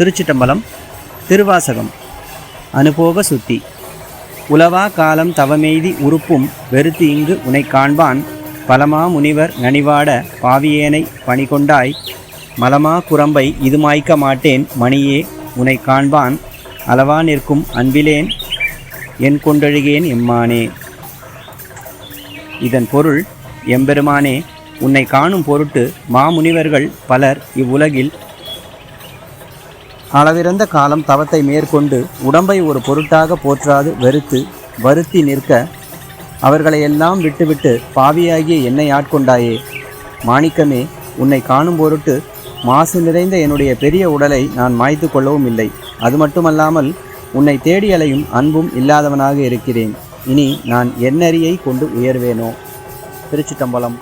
திருச்சிட்டம்பலம் திருவாசகம் அனுபோக சுத்தி. உலவா காலம் தவமெய்தி உறுப்பும் வெறுத்து இங்கு உனை காண்பான். பலமா முனிவர் நனிவாட பாவியேனை பணிகொண்டாய். மலமா குரம்பை இது மாய்க்க மாட்டேன் மணியே உனை காண்பான். அளவா நிற்கும் அன்பிலேன் என் கொண்டழுகேன் எம்மானே. இதன் பொருள் எம்பெருமானே உன்னை காணும் பொருட்டு மாமுனிவர்கள் பலர் இவ்வுலகில் அளவிறந்த காலம் தவத்தை மேற்கொண்டு உடம்பை ஒரு பொருட்டாக போற்றாது வெறுத்து வருத்தி நிற்க அவர்களை எல்லாம் விட்டுவிட்டு பாவியாகிய என்னை ஆட்கொண்டாயே. மாணிக்கமே உன்னை காணும் பொருட்டு மாசு நிறைந்த என்னுடைய பெரிய உடலை நான் மாய்த்து கொள்ளவும் இல்லை. அது மட்டுமல்லாமல் உன்னை தேடி அலையும் அன்பும் இல்லாதவனாக இருக்கிறேன். இனி நான் என்னறியை கொண்டு உயர்வேனோ? திருச்சிட்டம்பலம்